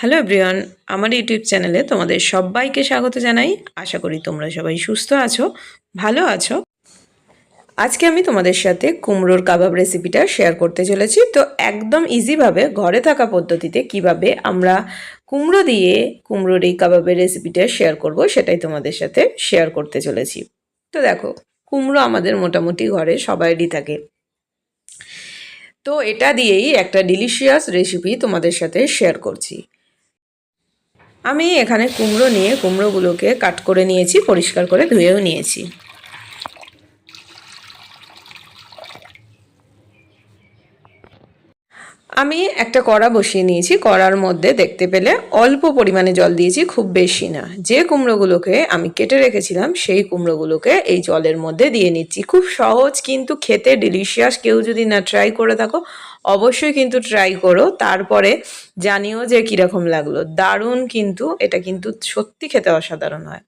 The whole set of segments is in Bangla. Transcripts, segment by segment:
হ্যালো এভরিওয়ান, আমার ইউটিউব চ্যানেলে তোমাদের সবাইকে স্বাগত জানাই। আশা করি তোমরা সবাই সুস্থ আছো, ভালো আছো। আজকে আমি তোমাদের সাথে কুমড়োর কাবাব রেসিপিটা শেয়ার করতে চলেছি। তো একদম ইজিভাবে ঘরে থাকা পদ্ধতিতে কীভাবে আমরা কুমড়ো দিয়ে কুমড়োর এই কাবাবের রেসিপিটা শেয়ার করব সেটাই তোমাদের সাথে শেয়ার করতে চলেছি। তো দেখো, কুমড়ো আমাদের মোটামুটি ঘরে সবাইরই থাকে। তো এটা দিয়েই একটা ডিলিশিয়াস রেসিপি তোমাদের সাথে শেয়ার করছি। আমি এখানে কুমড়ো নিয়ে কুমড়োগুলোকে কাট করে নিয়েছি, পরিষ্কার করে ধুয়েও নিয়েছি। আমি একটা কড়া বসিয়ে নিয়েছি, কড়ার মধ্যে দেখতে পেলে অল্প পরিমাণে জল দিয়েছি, খুব বেশি না। যে কুমড়োগুলোকে আমি কেটে রেখেছিলাম, সেই কুমড়োগুলোকে এই জলের মধ্যে দিয়ে নিচ্ছি। খুব সহজ, কিন্তু খেতে ডিলিশিয়াস কেউ যদি না ট্রাই করে থাকো অবশ্যই কিন্তু ট্রাই করো। তারপরে জানিও যে কীরকম লাগল। দারুণ কিন্তু, এটা কিন্তু সত্যি খেতে অসাধারণ হয়।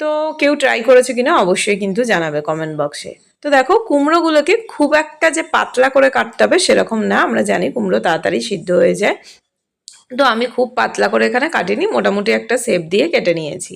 তো কেউ ট্রাই করেছে কিনা অবশ্যই কিন্তু জানাবে কমেন্ট বক্সে তো দেখো, কুমড়োগুলোকে খুব একটা যে পাতলা করে কাটতে হবে সেরকম না। আমরা জানি কুমড়ো তাড়াতাড়ি সিদ্ধ হয়ে যায়। তো আমি খুব পাতলা করে এখানে কাটিনি, মোটামুটি একটা শেপ দিয়ে কেটে নিয়েছি।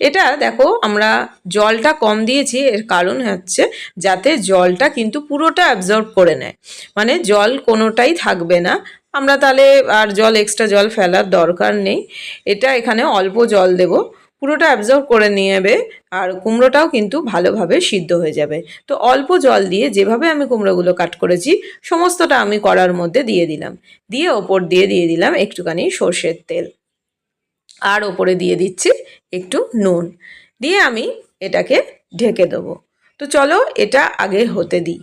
এটা দেখো, আমরা জলটা কম দিয়েছি, এর কারণ হচ্ছে যাতে জলটা কিন্তু পুরোটা অ্যাবজর্ব করে নেয়। মানে জল কোনোটাই থাকবে না। আমরা তাহলে আর জল এক্সট্রা জল ফেলার দরকার নেই। এটা এখানে অল্প জল দেবো। পুরোটা অ্যাবজর্ব করে নেবে আর কুমড়োটাও কিন্তু ভালোভাবে সিদ্ধ হয়ে যাবে। তো অল্প জল দিয়ে যেভাবে আমি কুমড়োগুলো কাট করেছি, সমস্তটা আমি কড়ার মধ্যে দিয়ে দিলাম। দিয়ে ওপর দিয়ে দিয়ে দিলাম একটুখানি সর্ষের তেল। আর ওপরে দিয়ে দিচ্ছি একটু নুন। দিয়ে আমি এটাকে ঢেকে দেবো। তো চলো এটা আগে হতে দিই।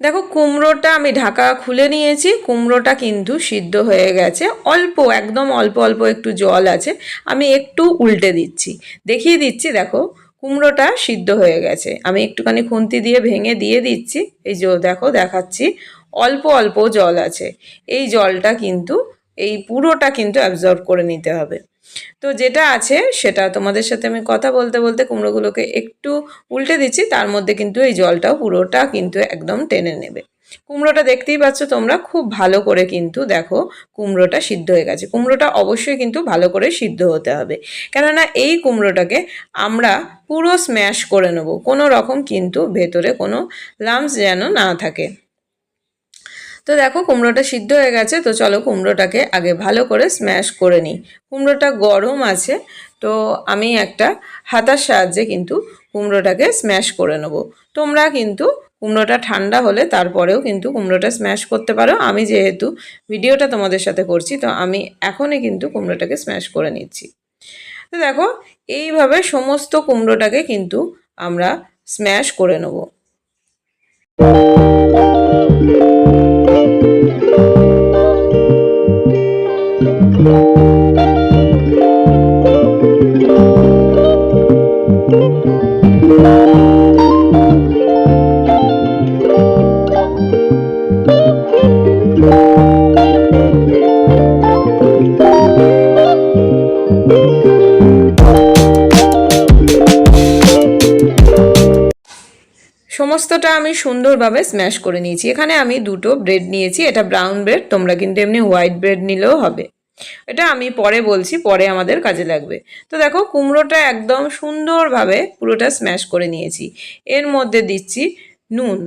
দেখো, কুমড়োটা আমি ঢাকা খুলে নিয়েছি। কুমড়োটা কিন্তু সিদ্ধ হয়ে গেছে। অল্প, একদম অল্প অল্প একটু জল আছে। আমি একটু উল্টে দিচ্ছি। দেখিয়ে দিচ্ছি, দেখো, কুমড়োটা সিদ্ধ হয়ে গেছে। আমি একটুখানি খুন্তি দিয়ে ভেঙে দিয়ে দিচ্ছি। এই যে দেখো, দেখাচ্ছি, অল্প অল্প জল আছে। এই জলটা কিন্তু, এই পুরোটা কিন্তু অ্যাবজর্ব করে নিতে হবে। তো যেটা আছে সেটা তোমাদের সাথে আমি কথা বলতে বলতে কুমড়োগুলোকে একটু উল্টে দিচ্ছি, তার মধ্যে কিন্তু এই জলটাও পুরোটা কিন্তু একদম টেনে নেবে। কুমড়োটা দেখতেই পাচ্ছ তোমরা, খুব ভালো করে কিন্তু দেখো কুমড়োটা সিদ্ধ হয়ে গেছে। কুমড়োটা অবশ্যই কিন্তু ভালো করে সিদ্ধ হতে হবে। কেননা এই কুমড়োটাকে আমরা পুরো স্ম্যাশ করে নেব, কোনো রকম কিন্তু ভেতরে কোনো লামস যেন না থাকে। তো দেখো কুমড়োটা সিদ্ধ হয়ে গেছে, তো চলো কুমড়োটাকে আগে ভালো করে স্ম্যাশ করে নিই। কুমড়োটা গরম আছে, তো আমি একটা হাতার সাহায্যে কিন্তু কুমড়োটাকে স্ম্যাশ করে নেব। তোমরা কিন্তু কুমড়োটা ঠান্ডা হলে তারপরেও কিন্তু কুমড়োটা স্ম্যাশ করতে পারো। আমি যেহেতু ভিডিওটা তোমাদের সাথে করছি, তো আমি এখনই কিন্তু কুমড়োটাকে স্ম্যাশ করে নিচ্ছি। তো দেখো, এইভাবে সমস্ত কুমড়োটাকে কিন্তু আমরা স্ম্যাশ করে নেব। সমস্তটা আমি সুন্দরভাবে স্ম্যাশ করে নিয়েছি। এখানে আমি দুটো ব্রেড নিয়েছি। এটা ব্রাউন ব্রেড তোমরা কিন্তু এমনি হোয়াইট ব্রেড নিলেও হবে। এটা আমি পরে বলছি, পরে আমাদের কাজে লাগবে। তো দেখো, কুমড়োটা একদম সুন্দরভাবে পুরোটা স্ম্যাশ করে নিয়েছি। এর মধ্যে দিচ্ছি নুন।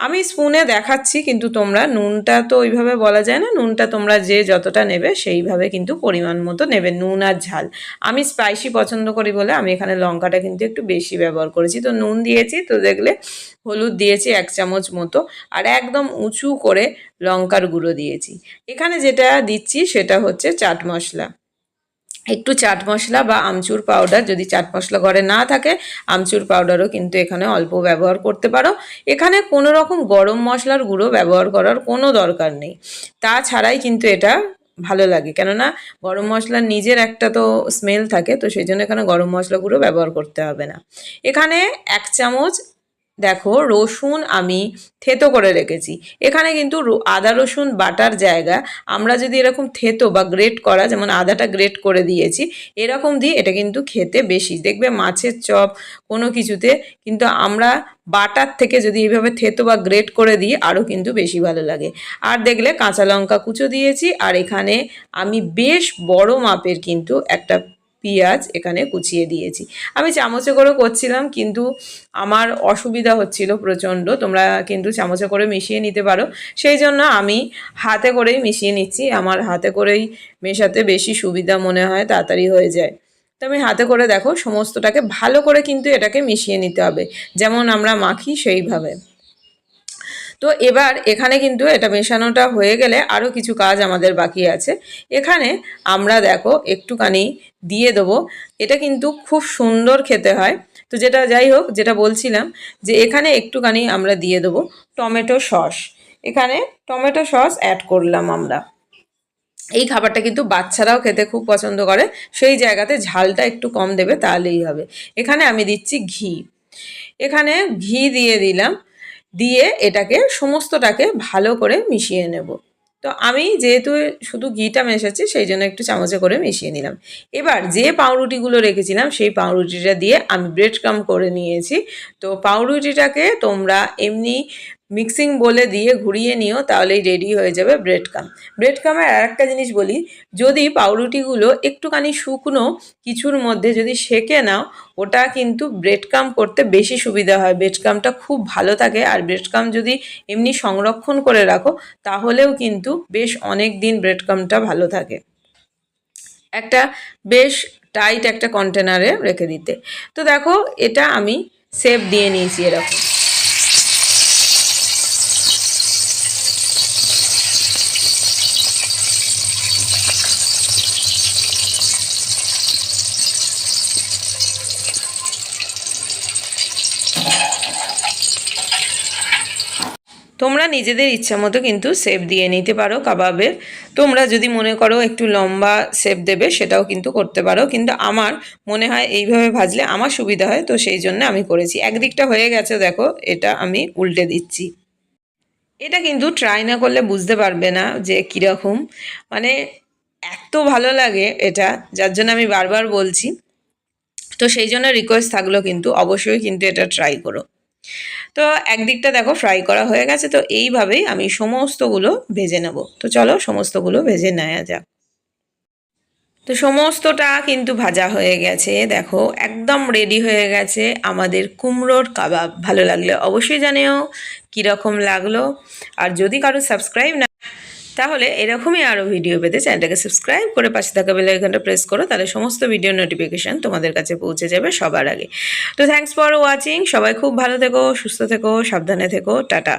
আমি স্পুনে দেখাচ্ছি, কিন্তু তোমরা নুনটা তো ওইভাবে বলা যায় না, নুনটা তোমরা যে যতটা নেবে সেইভাবে কিন্তু পরিমাণ মতো নেবে, নুন আর ঝাল। আমি স্পাইসি পছন্দ করি বলে আমি এখানে লঙ্কাটা কিন্তু একটু বেশি ব্যবহার করেছি। তো নুন দিয়েছি, তো দেখলে হলুদ দিয়েছি এক চামচ মতো, আর একদম উঁচু করে লঙ্কার গুঁড়ো দিয়েছি। এখানে যেটা দিচ্ছি সেটা হচ্ছে চাট মশলা। একটু চাট মশলা বা আমচুর পাউডার যদি চাট মশলা ঘরে না থাকে, আমচুর পাউডারও কিন্তু এখানে অল্প ব্যবহার করতে পারো। এখানে কোনো রকম গরম মশলার গুঁড়ো ব্যবহার করার কোনো দরকার নেই। তাছাড়াই কিন্তু এটা ভালো লাগে। কেননা গরম মশলার নিজের একটা তো স্মেল থাকে, তো সেই জন্য এখানে গরম মশলা গুঁড়ো ব্যবহার করতে হবে না। এখানে এক চামচ দেখো রসুন আমি থেতো করে রেখেছি। এখানে কিন্তু আদা, রসুন, বাটার জায়গা আমরা যদি এরকম থেতো বা গ্রেট করা, যেমন আদাটা গ্রেট করে দিয়েছি, এরকম দিয়ে এটা কিন্তু খেতে বেশি। দেখবে মাছের চপ কোনো কিছুতে কিন্তু আমরা বাটার থেকে যদি এইভাবে থেতো বা গ্রেট করে দিই, আরও কিন্তু বেশি ভালো লাগে। আর দেখলে কাঁচা লঙ্কা কুচো দিয়েছি, আর এখানে আমি বেশ বড় মাপের কিন্তু একটা পেঁয়াজ এখানে কুচিয়ে দিয়েছি। আমি চামচে করে করছিলাম, কিন্তু আমার অসুবিধা হচ্ছিল প্রচণ্ড। তোমরা কিন্তু চামচে করে মিশিয়ে নিতে পারো। সেই জন্য আমি হাতে করেই মিশিয়ে নিচ্ছি। আমার হাতে করেই মেশাতে বেশি সুবিধা মনে হয়, তাড়াতাড়ি হয়ে যায়। তো আমি হাতে করে দেখো, সমস্তটাকে ভালো করে কিন্তু এটাকে মিশিয়ে নিতে হবে। যেমন আমরা মাখি সেইভাবে। তো এবার এখানে কিন্তু এটা মেশানোটা হয়ে গেলে আরও কিছু কাজ আমাদের বাকি আছে। এখানে আমরা দেখো একটুখানি দিয়ে দেবো। এটা কিন্তু খুব সুন্দর খেতে হয়। তো যেটা যাই হোক, যেটা বলছিলাম যে এখানে একটুখানি আমরা দিয়ে দেবো টমেটো সস। এখানে টমেটো সস অ্যাড করলাম আমরা। এই খাবারটা কিন্তু বাচ্চারাও খেতে খুব পছন্দ করে। সেই জায়গাতে ঝালটা একটু কম দেবে তাহলেই হবে। এখানে আমি দিচ্ছি ঘি। এখানে ঘি দিয়ে দিলাম। দিয়ে এটাকে সমস্তটাকে ভালো করে মিশিয়ে নেব। তো আমি যেহেতু শুধু ঘিটা মেশাচ্ছি, সেই জন্য একটু চামচে করে মিশিয়ে নিলাম। এবার যে পাউরুটিগুলো রেখেছিলাম, সেই পাউরুটিটা দিয়ে আমি ব্রেড ক্রাম করে নিয়েছি। তো পাউরুটিটাকে তোমরা এমনি মিক্সিং বলে দিয়ে ঘুরিয়ে নিও, তাহলেই রেডি হয়ে যাবে ব্রেড কাম ব্রেড কামের আর একটা জিনিস বলি, যদি পাউরুটিগুলো একটুখানি শুকনো কিছুর মধ্যে যদি সেকে নাও, ওটা কিন্তু ব্রেড কাম করতে বেশি সুবিধা হয়। ব্রেড কামটা খুব ভালো থাকে, আর ব্রেড কাম যদি এমনি সংরক্ষণ করে রাখো, তাহলেও কিন্তু বেশ অনেক দিন ব্রেড কামটা ভালো থাকে। একটা বেশ টাইট একটা কন্টেনারে রেখে দিতে। তো দেখো, এটা আমি সেপ দিয়ে নিয়েছি এরকম। তোমরা নিজেদের ইচ্ছা মতো কিন্তু শেপ দিয়ে নিতে পারো কাবাবের। তোমরা যদি মনে করো একটু লম্বা শেপ দেবে, সেটাও কিন্তু করতে পারো। কিন্তু আমার মনে হয় এইভাবে ভাজলে আমার সুবিধা হয়, তো সেই জন্য আমি করেছি। একদিকটা হয়ে গেছে, দেখো, এটা আমি উল্টে দিচ্ছি। এটা কিন্তু ট্রাই না করলে বুঝতে পারবে না যে কীরকম। মানে এত ভালো লাগে এটা, যার জন্য আমি বারবার বলছি। তো সেই জন্য রিকোয়েস্ট থাকল কিন্তু অবশ্যই কিন্তু এটা ট্রাই করো। তো একদিকটা দেখো ফ্রাই করা হয়ে গেছে, তো এইভাবেই আমি সমস্তগুলো ভেজে নেব। তো চলো সমস্তগুলো ভেজে নেওয়া যাক। তো সমস্তটা কিন্তু ভাজা হয়ে গেছে, দেখো একদম রেডি হয়ে গেছে আমাদের কুমড়োর কাবাব। ভালো লাগলে অবশ্যই জানিও কীরকম লাগল। আর যদি কারও সাবস্ক্রাইব না তাহলে এরকমই আরও ভিডিও পেতে চ্যানেলটাকে সাবস্ক্রাইব করে পাশে থাকা বেল আইকনটা প্রেস করো, তাহলে সমস্ত ভিডিও নোটিফিকেশান তোমাদের কাছে পৌঁছে যাবে সবার আগে। তো থ্যাংকস ফর ওয়াচিং সবাই খুব ভালো থেকো, সুস্থ থেকো, সাবধানে থেকো, টাটা।